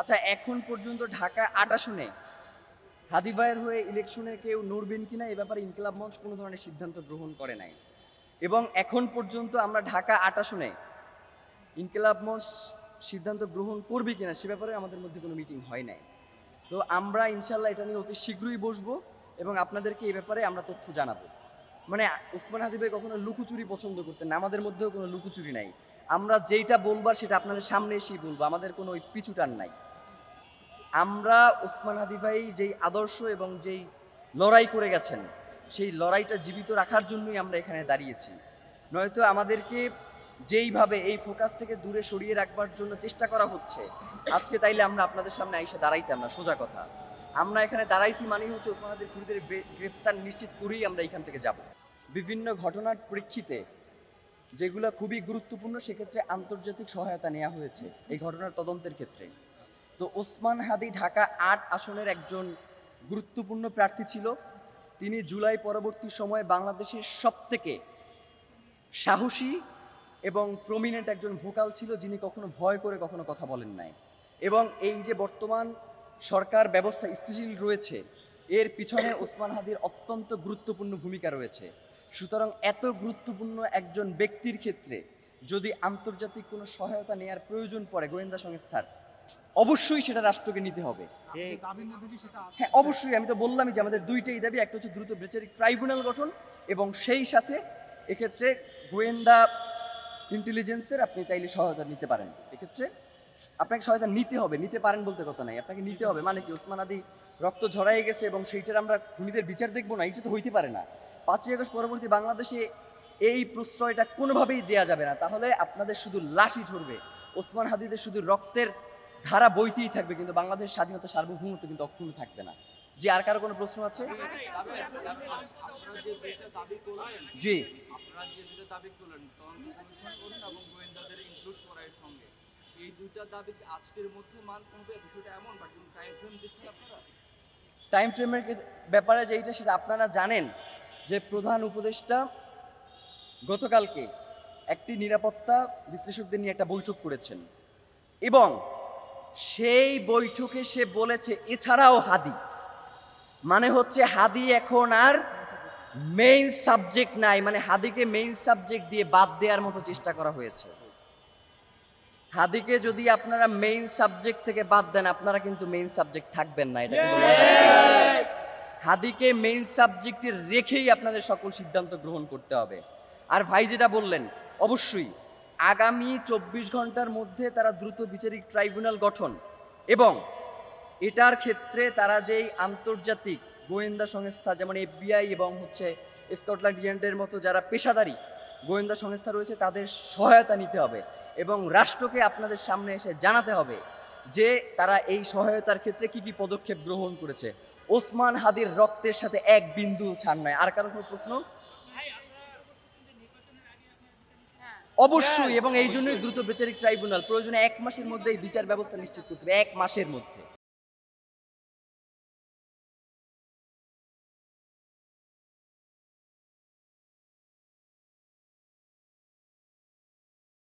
আচ্ছা এখন পর্যন্ত ঢাকা আট আসনে হাদি ভাইয়ের হয়ে ইলেকশনে কেউ নড়বেন কিনা এ ব্যাপারে ইনকলাব মঞ্চ কোনো ধরনের সিদ্ধান্ত গ্রহণ করে নাই। এবং এখন পর্যন্ত আমরা ঢাকা আট আসনে ইনকলাব মঞ্চ সিদ্ধান্ত গ্রহণ করবে কিনা সে ব্যাপারে আমাদের মধ্যে কোনো মিটিং হয় নাই। তো আমরা ইনশাল্লাহ এটা নিয়ে অতি শীঘ্রই বসবো এবং আপনাদেরকে এই ব্যাপারে আমরা তথ্য জানাব। মানে উসমান হাদি ভাই কখনো লুকোচুরি পছন্দ করতেন না, আমাদের মধ্যেও কোনো লুকোচুরি নাই। আমরা যেইটা বলবার সেটা আপনাদের সামনে এসেই বলব, আমাদের কোনো ওই পিছুটান নাই। আমরা ওসমান হাদি ভাই যেই আদর্শ এবং যেই লড়াই করে গেছেন, সেই লড়াইটা জীবিত রাখার জন্যই আমরা এখানে দাঁড়িয়েছি। নয়তো আমাদেরকে যেইভাবে এই ফোকাস থেকে দূরে সরিয়ে রাখবার জন্য চেষ্টা করা হচ্ছে, আজকে তাইলে আমরা আপনাদের সামনে আইসে দাঁড়াইতাম না সোজা কথা। আমরা এখানে দাঁড়াইছি মানেই হচ্ছে ওসমান হাদির খুনিদের গ্রেফতার নিশ্চিত করেই আমরা এখান থেকে যাব। বিভিন্ন ঘটনার প্রেক্ষিতে যেগুলো খুবই গুরুত্বপূর্ণ, সেক্ষেত্রে আন্তর্জাতিক সহায়তা নেওয়া হয়েছে এই ঘটনার তদন্তের ক্ষেত্রে। তো ওসমান হাদি ঢাকা আট আসনের একজন গুরুত্বপূর্ণ প্রার্থী ছিল। তিনি জুলাই পরবর্তী সময়ে বাংলাদেশের সবথেকে সাহসী এবং প্রমিনেন্ট একজন ভোকাল ছিল, যিনি কখনো ভয় করে কখনো কথা বলেন নাই। এবং এই যে বর্তমান সরকার ব্যবস্থা স্থিতিশীল রয়েছে, এর পিছনে ওসমান হাদির অত্যন্ত গুরুত্বপূর্ণ ভূমিকা রয়েছে। সুতরাং এত গুরুত্বপূর্ণ একজন ব্যক্তির ক্ষেত্রে যদি আন্তর্জাতিক কোনো সহায়তা নেওয়ার প্রয়োজন পড়ে গোয়েন্দা সংস্থার অবশ্যই সেটা রাষ্ট্রকে নিতে হবে। হ্যাঁ অবশ্যই আমি তো বললামই যে আমাদের দুইটাই দাবি একটা হচ্ছে দ্রুত বিচারিক ট্রাইব্যুনাল গঠন এবং সেই সাথে এক্ষেত্রে গোয়েন্দা ইন্টেলিজেন্সের আপনি চাইলে সহায়তা নিতে পারেন। এক্ষেত্রে আপনাকে সহায়তা নিতে হবে নিতে পারেন বলতে কথা নাই। আপনাকে নিতে হবে মানে কি ওসমান আদি রক্ত ঝরাই গেছে এবং সেইটার আমরা খুনিদের বিচার দেখব না এটা তো হইতে পারে না। পাঁচই আগস্ট পরবর্তী বাংলাদেশে এই প্রশ্রয়টা কোনোভাবেই দেয়া যাবে না। তাহলে আপনাদের শুধু লাশই ঝরবে ওসমান হাদিদের শুধু রক্তের ধারা বইতেই থাকবে, কিন্তু বাংলাদেশ স্বাধীনতা সার্বভৌমত্ব কিন্তু অক্ষুণ্ণ থাকবে না। জি, আর কারও কোনো প্রশ্ন আছে? যে জি। এই আজকের মধ্যে মান এমন টাইম টাইম ফ্রেমের ব্যাপারে যেইটা সেটা আপনারা জানেন যে প্রধান উপদেষ্টা গতকালকে একটি নিরাপত্তা বিশ্লেষকদের নিয়ে একটা বৈঠক করেছেন। এবং সেই বৈঠকে সে বলেছে, এছাড়াও হাদি। মানে হচ্ছে হাদি এখন আর মেইন সাবজেক্ট নাই মানে হাদিকে মেইন সাবজেক্ট দিয়ে বাদ দেওয়ার মতো চেষ্টা করা হয়েছে। হাদিকে যদি আপনারা মেইন সাবজেক্ট থেকে বাদ দেন, আপনারা কিন্তু মেইন সাবজেক্ট থাকবেন না, এটা হাদিকে মেইন সাবজেক্টে রেখেই আপনাদের সকল সিদ্ধান্ত গ্রহণ করতে হবে। আর ভাই যেটা বললেন, অবশ্যই আগামী চব্বিশ ঘণ্টার মধ্যে তারা দ্রুত বিচারিক ট্রাইব্যুনাল গঠন এবং এটার ক্ষেত্রে তারা যেই আন্তর্জাতিক গোয়েন্দা সংস্থা যেমন এফবিআই এবং হচ্ছে স্কটল্যান্ড ইয়ার্ডের মতো যারা পেশাদারী গোয়েন্দা সংস্থা রয়েছে, তাদের সহায়তা নিতে হবে এবং রাষ্ট্রকে আপনাদের সামনে এসে জানাতে হবে যে তারা এই সহায়তার ক্ষেত্রে কি কি পদক্ষেপ গ্রহণ করেছে। ওসমান হাদির রক্তের সাথে এক বিন্দু ছাড় নয় আর কারও কোনো প্রশ্ন? অবশ্যই এবং এই জন্যই দ্রুত বিচারিক ট্রাইব্যুনাল প্রয়োজনে এক মাসের মধ্যে এই বিচার ব্যবস্থা নিশ্চিত করতে হবে এক মাসের মধ্যে।